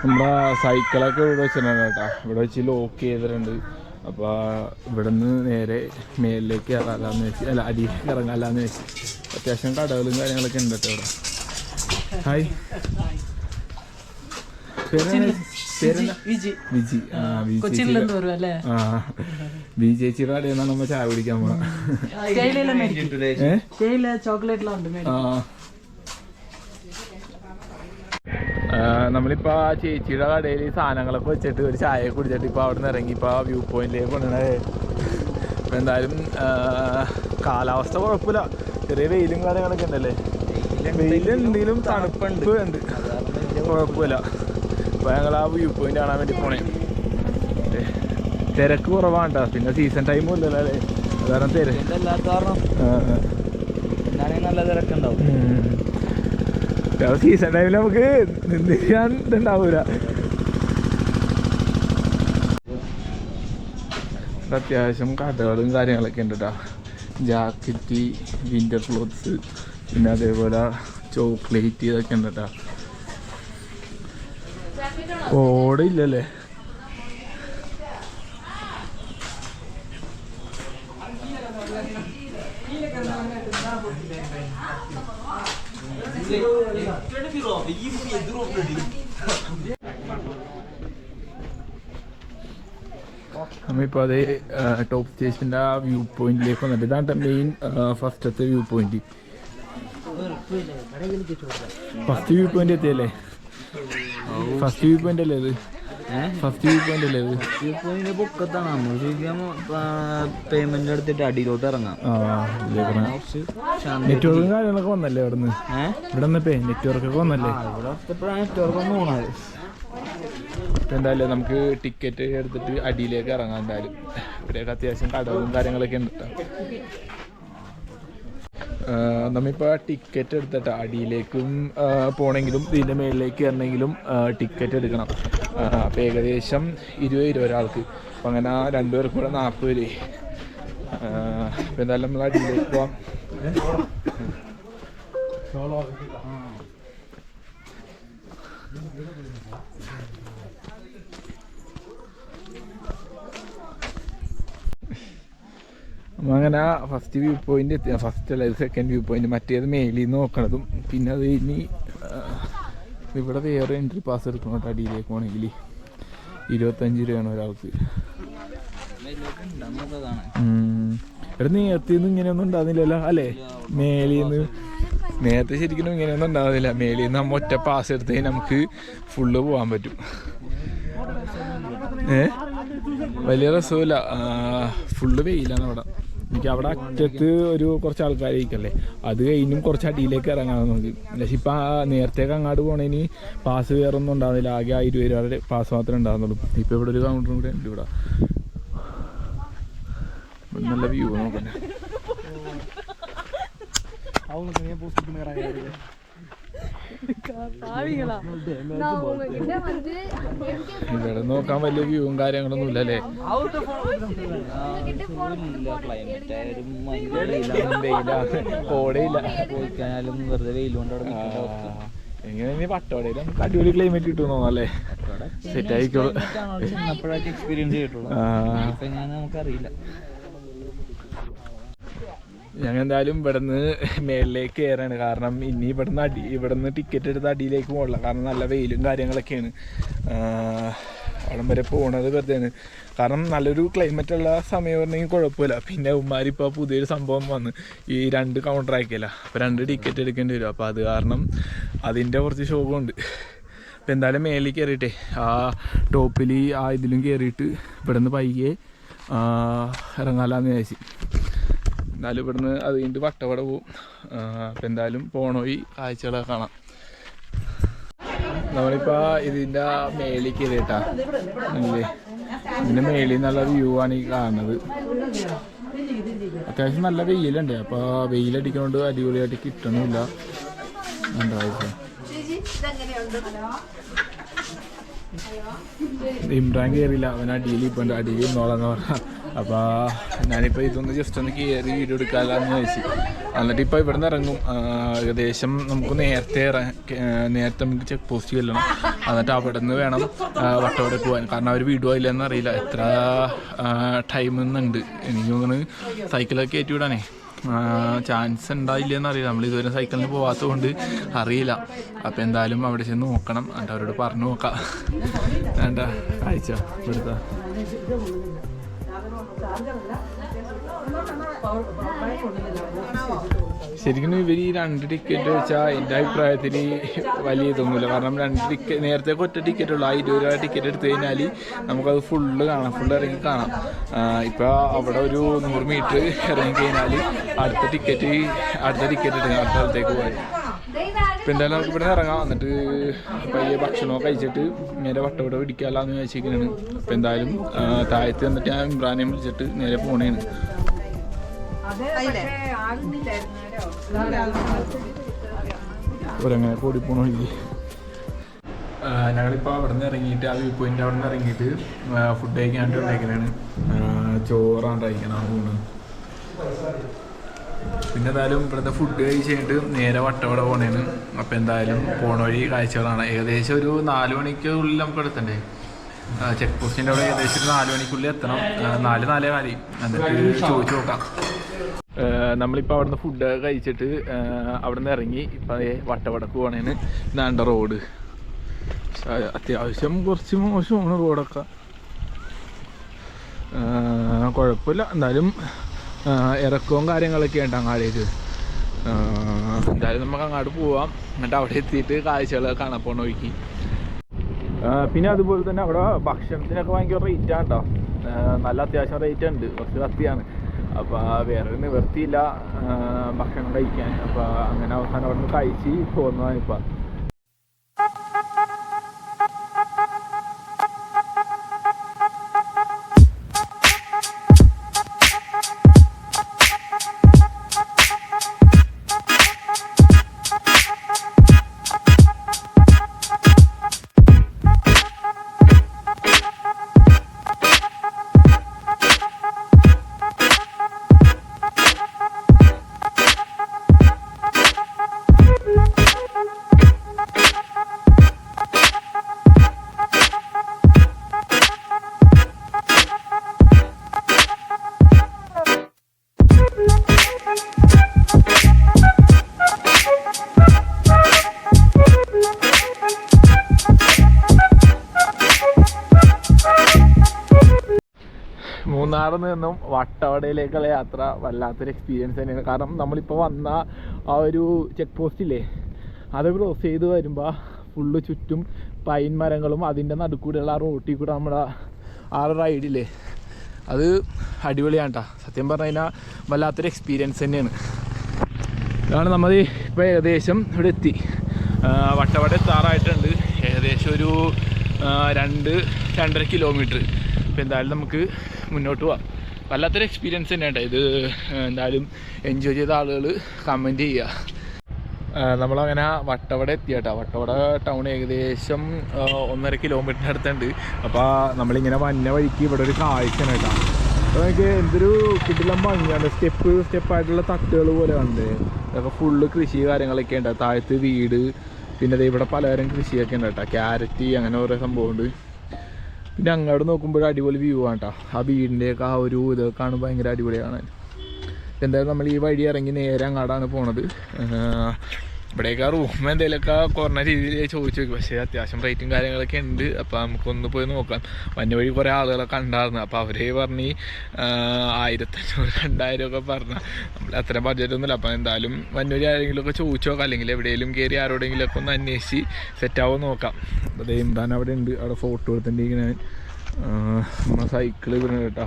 നമ്മുടെ സൈക്കിളൊക്കെ ഇവിടെ വെച്ചിട്ടുണ്ട് കേട്ടോ. ഇവിടെ വെച്ച് ലോക്ക് ചെയ്തിട്ടുണ്ട്. അപ്പോൾ ഇവിടെ നിന്ന് നേരെ മേലിലേക്ക് ഇറങ്ങാമെന്ന് വെച്ച് അല്ല അടിയിലേക്ക് ഇറങ്ങാമെന്ന് വെച്ച്. അത്യാവശ്യം കടകളും കാര്യങ്ങളൊക്കെ ഉണ്ട് കേട്ടോ ഇവിടെ. ഹായ് ചേച്ചിയുടെ- നിന്ന് വരും അല്ലേ? ആ ബി ചേച്ചിയുടെ കടയിൽ നിന്നാണ് നമ്മൾ ചായ കുടിക്കാൻ പോകാം തേയിലയിലെ ആ ആ, നമ്മളിപ്പോ ആ ചേച്ചിയുടെ കടയിൽ സാധനങ്ങളൊക്കെ വെച്ചിട്ട് ഒരു ചായ കുടിച്ചിട്ട് ഇപ്പൊ അവിടെ നിന്ന് ഇറങ്ങി. ഇപ്പൊ വ്യൂ പോയിന്റിലേക്ക് കൊണ്ടുവന്നത് ഇപ്പൊ എന്തായാലും കാലാവസ്ഥ കുഴപ്പമില്ല. ചെറിയ വെയിലും കാര്യങ്ങളൊക്കെ ഉണ്ടല്ലേ? വെയിലെന്തെങ്കിലും തണുപ്പുണ്ട്. ഉണ്ട് കുഴപ്പമില്ല. അപ്പൊ ഞങ്ങൾ ആ വ്യൂ പോയിന്റ് കാണാൻ വേണ്ടി പോണേ. തിരക്ക് കുറവാണ് കേട്ടോ പിന്നെ സീസൺ ടൈമും ഇല്ലല്ലോ അല്ലേ? കാരണം തിരക്ക് കാരണം ആ, ആ. നല്ല തിരക്കുണ്ടാവും. സീസൺ ടൈമിൽ നമുക്ക് നിന്നിരിക്കാൻ ഇതുണ്ടാവൂല. അത്യാവശ്യം കഥകളും കാര്യങ്ങളൊക്കെ ഉണ്ട് കേട്ടോ ജാക്കറ്റ് വിന്റർ ക്ലോത്ത്സ് പിന്നെ അതേപോലെ ചോക്ലേറ്റ് ഇതൊക്കെ ഉണ്ട് കേട്ടോ ഓടില്ലല്ലേ? നമ്മളിപ്പോൾ അതേ ടോപ്പ് സ്റ്റേഷന്റെ ആ വ്യൂ പോയിന്റിലേക്ക് വന്നിട്ട് ഇതാണ് മെയിൻ ഫസ്റ്റത്തെ view point first view point എത്തിയല്ലേ? First view point അല്ലേ ഇത്? ഫസ്റ്റ് വ്യൂ പോയിന്റ് അല്ലേ ഇത് ഇപ്പോൾ ഇതിന്റെ പൊക്കത്താണ്. നമ്മൾ ശരിക്കും പേയ്മെന്റ് എടുത്തിട്ട് അടിയിലോട്ട് ഇറങ്ങാം. ആ കുറച്ച് ശാന്തി നെറ്റ്വർക്കും കാര്യങ്ങളൊക്കെ വന്നല്ലേ ഇവിടെ നിന്ന് ഇവിടെ നിന്നപ്പേ വന്നല്ലേ? നെറ്റ്വർക്ക് ഒന്ന് പോണത്? ഇപ്പം എന്തായാലും നമുക്ക് ടിക്കറ്റ് എടുത്തിട്ട് അടിയിലേക്ക് ഇറങ്ങാം എന്തായാലും. ഇവിടെയൊക്കെ അത്യാവശ്യം കടകളും കാര്യങ്ങളൊക്കെ ഉണ്ട് നമ്മിപ്പോ ടിക്കറ്റ് എടുത്തിട്ട് അടിയിലേക്കും പോണെങ്കിലും ഇതിന്റെ മേളിലേക്ക് വരണമെങ്കിലും ടിക്കറ്റ് എടുക്കണം. അപ്പോൾ ഏകദേശം ഇരുപത് ഇരുപത് ഒരാൾക്ക് അപ്പം അങ്ങനെ ആ രണ്ടുപേർക്കും കൂടെ നാൽപ്പത് രൂപ അപ്പം എന്തായാലും നമ്മൾ അടിയിലേക്ക് പോവാം. അങ്ങനെ ഫസ്റ്റ് വ്യൂ പോയിന്റ് എത്തി ഫസ്റ്റ് അല്ല സെക്കൻഡ് വ്യൂ പോയിന്റ് മറ്റേത് മേലിൽ നോക്കണതും പിന്നെ അത് ഇനി ഇവിടെ വേറെ എൻട്രി പാസ് എടുക്കണം അടിയിലേക്ക് പോകണമെങ്കിൽ ഇരുപത്തഞ്ച് രൂപയാണ് ഒരാൾക്ക്. ഇവിടെ നേരത്തെ നിന്ന് ഇങ്ങനെയൊന്നും ഉണ്ടാകുന്നില്ലല്ലോ അല്ലേ? മേലിൽ നിന്ന് നേരത്തെ ശരിക്കും ഇങ്ങനെയൊന്നും ഉണ്ടാകുന്നില്ല മേലിന്ന് നമ്മ ഒറ്റ പാസ് എടുത്ത് നമുക്ക് ഫുള്ള് പോകാൻ പറ്റും. ഏ? വലിയ രസമില്ല ഫുള്ള് വെയിലാണ് അവിടെ. എനിക്ക് അവിടെ അറ്റത്ത് ഒരു കുറച്ച് ആൾക്കാരായിരിക്കല്ലേ. അത് കഴിഞ്ഞും കുറച്ച് അടിയിലേക്ക് ഇറങ്ങാൻ നോക്കി പക്ഷെ ഇപ്പം നേരത്തേക്ക് അങ്ങോട്ട് പോണേന് പാസ് വേറൊന്നും ഉണ്ടാകുന്നില്ല ആകെ ആ ഇരുപത് പാസ് മാത്രമേ ഉണ്ടാകുന്നുള്ളൂ ഇപ്പം ഇവിടെ ഒരു കൗണ്ടറും കൂടെ ഉണ്ട് ഇവിടെ. നല്ല വ്യൂ നോക്കണേ ഇവിടെ നോക്കാൻ വലിയ വ്യൂവും കാര്യങ്ങളൊന്നും ഇല്ലല്ലേ കോടയില്ല. വെറുതെ വെയിൽ കൊണ്ട് അവിടെ എങ്ങനെ നീ പട്ടോടെ നമുക്ക് അടിപൊളി ക്ലൈമറ്റ് കിട്ടും തോന്നല്ലേ സെറ്റ് ആയിക്കോളൂ എക്സ്പീരിയൻസ് ചെയ്തിട്ടുള്ളൂ. നമുക്കറിയില്ല. ഞങ്ങൾ എന്തായാലും ഇവിടുന്ന് മേളിലേക്ക് കയറാണ് കാരണം ഇനി ഇവിടുന്ന് അടി ഇവിടുന്ന് ടിക്കറ്റ് എടുത്ത് അടിയിലേക്ക് പോകണില്ല. കാരണം നല്ല വെയിലും കാര്യങ്ങളൊക്കെയാണ്. അവിടം വരെ പോണത് വെറുതെയാണ്. കാരണം നല്ലൊരു ക്ലൈമറ്റ് ഉള്ള സമയം പറഞ്ഞെങ്കിൽ കുഴപ്പമില്ല. പിന്നെ ഉമ്മാരിപ്പോൾ പുതിയൊരു സംഭവം വന്ന് ഈ രണ്ട് കൗണ്ടർ ആക്കിയല്ല? അപ്പോൾ രണ്ട് ടിക്കറ്റ് എടുക്കേണ്ടി വരും. അപ്പോൾ അത് കാരണം അതിന്റെ കുറച്ച് ശോകമുണ്ട് അപ്പോൾ എന്തായാലും മേളിൽ കയറിയിട്ടേ ആ ടോപ്പിൽ ആ ഇതിലും കയറിയിട്ട് ഇവിടുന്ന് പയ്യെ ഇറങ്ങാലാന്ന് വിചാരിച്ചു. എന്നാലും ഇവിടുന്ന് അത് കഴിഞ്ഞിട്ട് വട്ടവട പോവും. അപ്പം എന്തായാലും പോകണോ ഈ കാഴ്ചകളൊക്കെ കാണാം. നമ്മളിപ്പോൾ ഇതിന്റെ മേളിൽ കയറിയിട്ടാ അല്ലേ ഇതിന്റെ മേളിൽ നല്ല വ്യൂ ആണ് ഈ കാണുന്നത്. അത്യാവശ്യം നല്ല വെയിലുണ്ട്. അപ്പോൾ വെയിലടിക്കുന്നതുകൊണ്ട് അടിപൊളിയായിട്ട് കിട്ടണമില്ല എന്താ ഇമ്രാൻ കയറിയില്ല അവൻ അടിയിൽ ഇപ്പം അടിയിൽ ഇരുന്നോളാന്ന് പറഞ്ഞ. അപ്പോൾ ഞാനിപ്പോൾ ഇതൊന്ന് ജസ്റ്റ് ഒന്ന് കയറി വീഡിയോ എടുക്കാമെന്ന് ചോദിച്ചു എന്നിട്ട് ഇപ്പോൾ ഇവിടെ നിന്ന് ഇറങ്ങും ഏകദേശം നമുക്ക് നേരത്തെ നേരത്തെ നമുക്ക് ചെക്ക് പോസ്റ്റ് ചെല്ലണം. എന്നിട്ട് അവിടെ നിന്ന് വേണം ആ, വട്ടവട പോകാൻ കാരണം അവർ വീഡിയോ ഇല്ലെന്ന് അറിയില്ല. എത്ര ടൈം എന്നുണ്ട് എനിക്ക് തോന്നുന്നു സൈക്കിളൊക്കെ ഏറ്റുവിടാനേ വിടാനേ. ചാൻസ് ഉണ്ടായില്ല എന്നറിയില്ല നമ്മൾ ഇതുവരെ സൈക്കിളിന് പോകാത്തത് കൊണ്ട് അറിയില്ല. അപ്പോൾ എന്തായാലും അവിടെ ചെന്ന് നോക്കണം. എന്നിട്ട് അവരോട് പറഞ്ഞു നോക്കാം. വേണ്ട അയച്ചോ ഇവിടുത്തെ ശരിക്കും ഇവർ ഈ രണ്ട് ടിക്കറ്റ് വെച്ചാൽ എന്റെ അഭിപ്രായത്തിൽ വലിയ ഇതൊന്നുമില്ല. കാരണം രണ്ട് ടിക്കറ്റ് നേരത്തെ ഒറ്റ ടിക്കറ്റ് ഉള്ളൂ. ആ ഇരുപത് രൂപ ടിക്കറ്റ് എടുത്തു കഴിഞ്ഞാൽ നമുക്കത് ഫുള്ള് കാണാം. ഫുള്ള് ഇറങ്ങി കാണാം. ഇപ്പോൾ അവിടെ ഒരു നൂറ് മീറ്റർ ഇറങ്ങി കഴിഞ്ഞാൽ അടുത്ത ടിക്കറ്റ് അടുത്ത ടിക്കറ്റ് എടുക്കാം. അടുത്ത സ്ഥലത്തേക്ക് പോകാൻ. ഇപ്പം എന്തായാലും നമുക്ക് ഇവിടെ നിന്ന് ഇറങ്ങാം. എന്നിട്ട് പയ്യെ ഭക്ഷണമൊക്കെ കഴിച്ചിട്ട് നേരെ വട്ടവട പിടിക്കാമല്ലാന്ന് വിചാരിച്ചിരിക്കുന്നതാണ് അപ്പം എന്തായാലും താഴത്ത് വന്നിട്ട് ഞാൻ ഇമ്രാനെ വിളിച്ചിട്ട് നേരെ പോണേണ്. ഒരങ്ങനെ കൂടി പോണ വഴി ഞങ്ങളിപ്പോൾ അവിടെ നിന്ന് ഇറങ്ങിയിട്ട് ആ വ്യൂ പോയിന്റ് അവിടെ നിന്ന് ഇറങ്ങിയിട്ട് ഫുഡ് കഴിക്കാനായിട്ട് ഉണ്ടാക്കുന്നതാണ് ചോറാണ് കഴിക്കണം ഊണ് പിന്നെ എന്തായാലും ഇവിടുത്തെ ഫുഡ് കഴിച്ച് കഴിഞ്ഞിട്ട് നേരെ വട്ടവട പോണേന്. അപ്പം എന്തായാലും പോണ വഴി കാഴ്ചകളാണ്. ഏകദേശം ഒരു നാല് മണിക്കുള്ളിൽ നമുക്ക് എടുത്തണ്ടേ ചെക്ക് പോസ്റ്റിന്റെ അവിടെ ഏകദേശം ഒരു നാല് മണിക്കുള്ളിൽ എത്തണം. നാല് നാലേ കാലി. എന്നിട്ട് ചോദിച്ചു നോക്കാം. നമ്മളിപ്പോൾ അവിടുന്ന് ഫുഡ് കഴിച്ചിട്ട് അവിടുന്ന് ഇറങ്ങി. ഇപ്പം വട്ടവടക്ക് പോണേന്. നാണ്ട റോഡ് അത്യാവശ്യം കുറച്ച് മോശമാണ് റോഡൊക്കെ കുഴപ്പമില്ല. എന്നാലും ഇറക്കവും കാര്യങ്ങളൊക്കെ ഉണ്ട് അങ്ങാടേക്ക് എന്തായാലും നമുക്ക് അങ്ങോട്ട് പോവാം. എന്നിട്ട് അവിടെ എത്തിയിട്ട് കാഴ്ചകൾ കാണാൻ പോകണ നോക്കി പിന്നെ അതുപോലെ തന്നെ അവിടെ ഭക്ഷണത്തിനൊക്കെ ഭയങ്കര റേറ്റ് ആണ് കേട്ടോ നല്ല അത്യാവശ്യം റേറ്റ് ഉണ്ട്. കുറച്ച് കത്തിയാണ്. അപ്പോൾ വേറെ നിവർത്തിയില്ല ഭക്ഷണം കഴിക്കാൻ. അപ്പോൾ അങ്ങനെ അവസാനം അവിടെ നിന്ന് കഴിച്ച് പോകുന്നതാണ് ഇപ്പം മൂന്നാറിൽ നിന്നും വട്ടവടയിലേക്കുള്ള യാത്ര വല്ലാത്തൊരു എക്സ്പീരിയൻസ് തന്നെയാണ്. കാരണം നമ്മളിപ്പോൾ വന്ന ആ ഒരു ചെക്ക് പോസ്റ്റില്ലേ അത് ക്രോസ് ചെയ്ത് വരുമ്പോൾ ഫുള്ള് ചുറ്റും പൈൻ മരങ്ങളും അതിന്റെ നടുക്കൂടെയുള്ള ആ റോട്ടിൽ കൂടെ നമ്മുടെ ആ റൈഡില്ലേ അത് അടിപൊളിയാണ് കേട്ടോ സത്യം പറഞ്ഞു കഴിഞ്ഞാൽ വല്ലാത്തൊരു എക്സ്പീരിയൻസ് തന്നെയാണ്. അതാണ് നമ്മൾ ഇപ്പോൾ ഏകദേശം ഇവിടെ എത്തി. വട്ടവട എത്താറായിട്ടുണ്ട്. ഏകദേശം ഒരു രണ്ട് രണ്ടര കിലോമീറ്റർ അപ്പോൾ എന്തായാലും നമുക്ക് മുന്നോട്ട് പോവാം. വല്ലാത്തൊരു എക്സ്പീരിയൻസ് തന്നെ കേട്ടോ ഇത് എന്തായാലും എൻജോയ് ചെയ്ത ആളുകൾ കമന്റ് ചെയ്യുക നമ്മളങ്ങനെ വട്ടവട എത്തി കേട്ടോ വട്ടവട ടൗൺ ഏകദേശം ഒന്നര കിലോമീറ്ററിന് അടുത്തുണ്ട്. അപ്പോൾ നമ്മളിങ്ങനെ വന്ന വഴിക്ക് ഇവിടെ ഒരു കാഴ്ചയാണ് കേട്ടോ അപ്പോൾ നമുക്ക് എന്തൊരു കിട്ടിലും ഭംഗിയാണ് സ്റ്റെപ്പ് സ്റ്റെപ്പായിട്ടുള്ള തട്ടുകൾ പോലെ ഉണ്ട് അപ്പോൾ ഫുള്ള് കൃഷി കാര്യങ്ങളൊക്കെ ഉണ്ട്. താഴത്ത് വീട് പിന്നെ ഇവിടെ പലതരം കൃഷിയൊക്കെ ഉണ്ട് കേട്ടോ. ക്യാരറ്റ് അങ്ങനെ ഓരോ സംഭവമുണ്ട് പിന്നെ അങ്ങോട്ട് നോക്കുമ്പോൾ അടിപൊളി വ്യൂ ആണ് കേട്ടോ ആ വീടിന്റെയൊക്കെ ആ ഒരു ഇതൊക്കെ കാണുമ്പോൾ ഭയങ്കര അടിപൊളിയാണ്. എന്തായാലും നമ്മൾ ഈ വഴി ഇറങ്ങി നേരെ അങ്ങാടാണ് പോണത്. ഇവിടെയൊക്കെ റൂം എന്തെങ്കിലുമൊക്കെ കുറഞ്ഞ രീതിയിൽ ചോദിച്ചു നോക്കി പക്ഷേ അത്യാവശ്യം റേറ്റും കാര്യങ്ങളൊക്കെ ഉണ്ട്. അപ്പോൾ നമുക്കൊന്ന് പോയി നോക്കാം. വന്യ വഴി കുറേ ആളുകളൊക്കെ ഉണ്ടായിരുന്നു അപ്പോൾ അവരെ പറഞ്ഞ് ആയിരത്തഞ്ഞൂറ് രണ്ടായിരം ഒക്കെ പറഞ്ഞു. നമ്മൾ അത്ര ബഡ്ജറ്റ് ഒന്നുമില്ല. അപ്പോൾ എന്തായാലും വന്നൂരി ആരെങ്കിലുമൊക്കെ ചോദിച്ചു നോക്കാം അല്ലെങ്കിൽ എവിടെയെങ്കിലും കയറി ആരോടെങ്കിലുമൊക്കെ ഒന്ന് അന്വേഷിച്ച് സെറ്റാവും നോക്കാം. അപ്പോൾ അതെന്താണ് അവിടെ ഉണ്ട്. അവിടെ ഫോട്ടോ എടുത്തിട്ടുണ്ടെങ്കിൽ ഞാൻ നമ്മളെ സൈക്കിൾ വിടണം കേട്ടോ.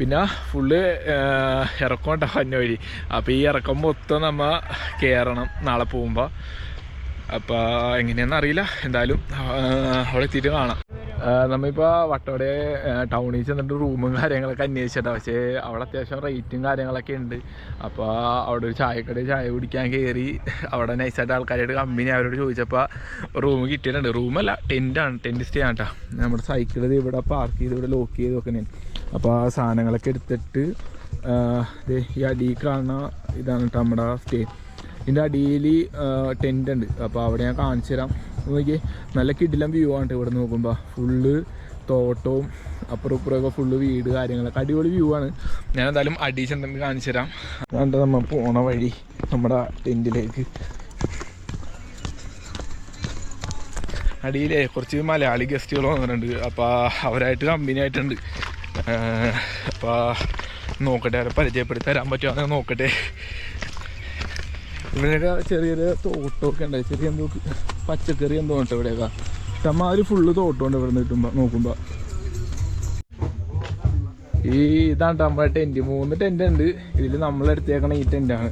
പിന്നെ ഫുള്ള് ഇറക്കം കേട്ടോ വഴി. അപ്പോൾ ഈ ഇറക്കം മൊത്തം നമ്മൾ കയറണം നാളെ പോകുമ്പോൾ അപ്പോൾ എങ്ങനെയാണെന്ന് അറിയില്ല. എന്തായാലും അവിടെ എത്തിയിട്ട് കാണാം. നമ്മളിപ്പോൾ വട്ടോടെ ടൗണിൽ ചെന്നിട്ട് റൂമും കാര്യങ്ങളൊക്കെ അന്വേഷിച്ചിട്ടാണ് പക്ഷേ അവിടെ അത്യാവശ്യം റേറ്റും കാര്യങ്ങളൊക്കെ ഉണ്ട്. അപ്പോൾ അവിടെ ഒരു ചായക്കടയിൽ ചായ കുടിക്കാൻ കയറി അവിടെ നൈസായിട്ട് ആൾക്കാരായിട്ട് കമ്പനി അവരോട് ചോദിച്ചപ്പോൾ റൂം കിട്ടിയിട്ടുണ്ട്. റൂമല്ല ടെന്റാണ് ടെന്റ് സ്റ്റേ ആണ് കേട്ടോ നമ്മുടെ സൈക്കിൾ ഇവിടെ പാർക്ക് ചെയ്ത് ഇവിടെ ലോക്ക് ചെയ്ത് വെക്കുന്നതാണ് അപ്പോൾ ആ സാധനങ്ങളൊക്കെ എടുത്തിട്ട് ഈ അടിയിൽ കാണുന്ന ഇതാണ് കേട്ടോ നമ്മുടെ സ്റ്റേ. ഇതിന്റെ അടിയിൽ ടെന്റ് ഉണ്ട്. അപ്പോൾ അവിടെ ഞാൻ കാണിച്ചു തരാം. നോക്കി നല്ല കിടിലം വ്യൂ ആണ് ഇവിടെ നോക്കുമ്പോൾ ഫുള്ള് തോട്ടവും അപ്പുറം ഇപ്പുറമൊക്കെ ഫുള്ള് വീട് കാര്യങ്ങളൊക്കെ. അടിപൊളി വ്യൂ ആണ്. ഞാൻ എന്തായാലും അടി ചെന്നിട്ട് കാണിച്ചു തരാം. അതുകൊണ്ട് നമ്മൾ പോണ വഴി നമ്മുടെ ടെന്റിലേക്ക് അടിയിലേ കുറച്ച് മലയാളി ഗസ്റ്റുകൾ വന്നിട്ടുണ്ട്. അപ്പോൾ അവരായിട്ട് കമ്പനി ആയിട്ടുണ്ട്. അപ്പോൾ നോക്കട്ടെ അവരെ പരിചയപ്പെടുത്തി തരാൻ പറ്റുമോ? നോക്കട്ടെ. ഇവിടെയൊക്കെ ചെറിയൊരു തോട്ടമൊക്കെ ഉണ്ട് ചെറിയ എന്തോ പച്ചക്കറി എന്തോ ഉണ്ട് ഇവിടെയൊക്കെ. ഇഷ്ടമാതിരി ഫുള്ള് തോട്ടമുണ്ട് ഇവിടെ നിന്ന് കിട്ടുമ്പോൾ നോക്കുമ്പോൾ ഈ ഇതാണ് നമ്മുടെ ടെന്റ് മൂന്ന് ടെന്റ് ഉണ്ട്. ഇതിൽ നമ്മൾ എടുത്തേക്കണ ഈ ടെന്റാണ്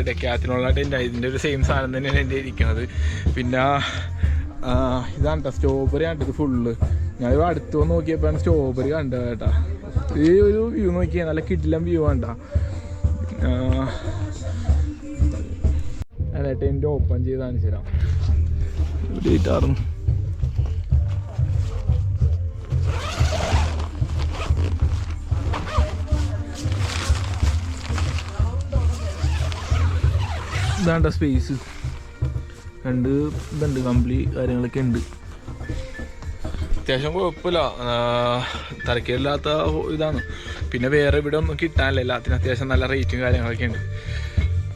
ഇടയ്ക്കാത്തിനുള്ള ടെന്റ് ഇതിന്റെ ഒരു സെയിം സാധനം തന്നെയാണ് എന്റെ ഇരിക്കുന്നത് പിന്നെ ഇതാണ് കേട്ടോ സ്ട്രോബെറി ആണ് ഇത് ഫുള്ള് ഇവിടെ അടുത്ത് വന്ന് നോക്കിയപ്പോഴാണ് സ്ട്രോബെറി കണ്ടത് കേട്ടാ. ഈ ഒരു വ്യൂ നോക്കിയാൽ നല്ല കിടിലം വ്യൂ കണ്ട. അല്ല ഓപ്പൺ ചെയ്ത് കാണിച്ചു തരാം. ഇവിടെ ഇതാണ്ട സ്പേസ് രണ്ട് ഇതുണ്ട് കമ്പിളി കാര്യങ്ങളൊക്കെ ഉണ്ട്. അത്യാവശ്യം കുഴപ്പമില്ല. തരക്കേടില്ലാത്ത ഇതാണ്. പിന്നെ വേറെ ഇവിടെ ഒന്നും കിട്ടാനില്ല. എല്ലാത്തിനും അത്യാവശ്യം നല്ല റേറ്റും കാര്യങ്ങളൊക്കെ ഉണ്ട്.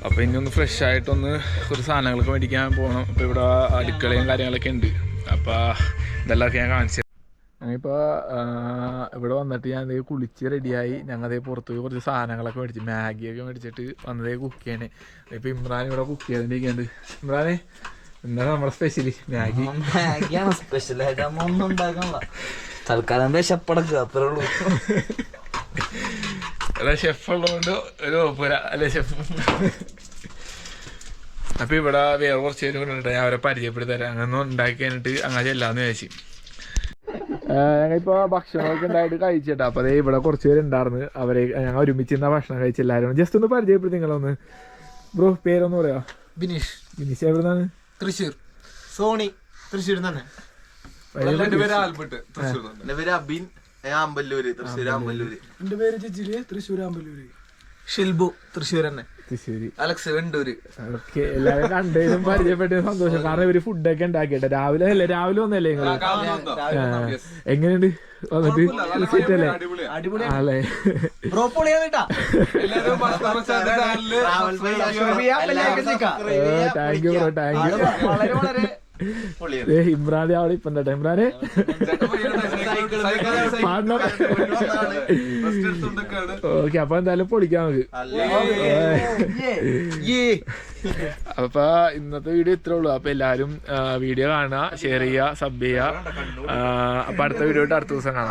അപ്പോൾ ഇനി ഒന്ന് ഫ്രഷ് ആയിട്ടൊന്ന് കുറച്ച് സാധനങ്ങളൊക്കെ മേടിക്കാൻ പോകണം അപ്പോൾ ഇവിടെ അടുക്കളയും കാര്യങ്ങളൊക്കെ ഉണ്ട്. അപ്പോൾ ഇതെല്ലാം ഞാൻ കാണിച്ചു ഞാനിപ്പോൾ ഇവിടെ വന്നിട്ട് ഞാൻ കുളിച്ച് റെഡിയായി ഞങ്ങൾ പുറത്ത് പോയി കുറച്ച് സാധനങ്ങളൊക്കെ മേടിച്ച് മാഗിയൊക്കെ മേടിച്ചിട്ട് വന്നതേ കുക്ക് ചെയ്യണേ. ഇപ്പോൾ ഇമ്രാൻ ഇവിടെ കുക്ക് ചെയ്തിട്ടിരിക്കുന്നുണ്ട് ഇമ്രാനെ എന്താണ് നമ്മുടെ സ്പെഷ്യലി മാഗി. മാഗിയാണ് സ്പെഷ്യൽ ആയിട്ട് നമ്മ ഒന്നും ഉണ്ടാക്കണല്ല തൽക്കാലം വിശപ്പടക്കുക അത്രേ ഉള്ളൂ. അല്ല ഷെഫ് ഉള്ളതുകൊണ്ട് ഒരു കുഴപ്പമില്ല. അല്ലേ ഷെഫ് അപ്പൊ ഇവിടെ വേറെ കുറച്ച് പേര് ഉണ്ട്. ഞാൻ അവരെ പരിചയപ്പെടുത്തി തരാം അങ്ങനെ ഉണ്ടാക്കി കഴിഞ്ഞിട്ട് അങ്ങനെ ചെല്ലാന്ന് വിചാരിച്ചു. ഞങ്ങളിപ്പോ ഭക്ഷണമൊക്കെ ഉണ്ടായിട്ട് കഴിച്ചിട്ടാ. അപ്പോൾ അതേ ഇവിടെ കുറച്ച് പേര് ഉണ്ടായിരുന്നു. അവരെ ഞങ്ങൾ ഒരുമിച്ച് ഇന്ന ഭക്ഷണം കഴിച്ച എല്ലാവരും. ജസ്റ്റ് ഒന്ന് പരിചയപ്പെടുത്തി നിങ്ങളൊന്ന്. ബ്രോ പേരൊന്ന് പറയാ. ബിനീഷ്. ബിനീഷ് എവിടുന്നാണ്? തൃശ്ശൂർ. സോണി. തൃശ്ശൂർ തന്നെ. എന്റെ പേര് ആൽബർട്ട് തൃശ്ശൂർ എന്റെ പേര് അബിൻ ഞാൻ അമ്പല്ലൂര് തൃശ്ശൂർ അമ്പല്ലൂര് എന്റെ പേര് ജിജിൽ തൃശ്ശൂർ അമ്പലൂര്. ഷിൽബു തൃശ്ശൂർ തന്നെ. അലക്സ് വെണ്ടൂര്. ഓക്കെ എല്ലാവരും കണ്ടതിലും പരിചയപ്പെട്ടതിലും സന്തോഷം. കാരണം ഇവർ ഫുഡൊക്കെ ഉണ്ടാക്കിട്ടെ രാവിലെ അല്ലേ? രാവിലെ വന്നല്ലേ നിങ്ങൾ? എങ്ങനെയുണ്ട് വന്നിട്ട്? സെറ്റ് അല്ലേ? Thank you bro thank you വളരെ വളരെ പൊളിയാണ് ഇമ്രാനെ അവിടെ ഇപ്പം ഇമ്രാനെ ഓക്കെ അപ്പൊ എന്തായാലും പൊളിക്കാം നമുക്ക്. അപ്പൊ ഇന്നത്തെ വീഡിയോ ഇത്രേ ഉള്ളൂ അപ്പൊ എല്ലാരും വീഡിയോ കാണുക ഷെയർ ചെയ്യുക സബ് ചെയ്യുക. അപ്പൊ അടുത്ത വീഡിയോ അടുത്ത ദിവസം കാണാം.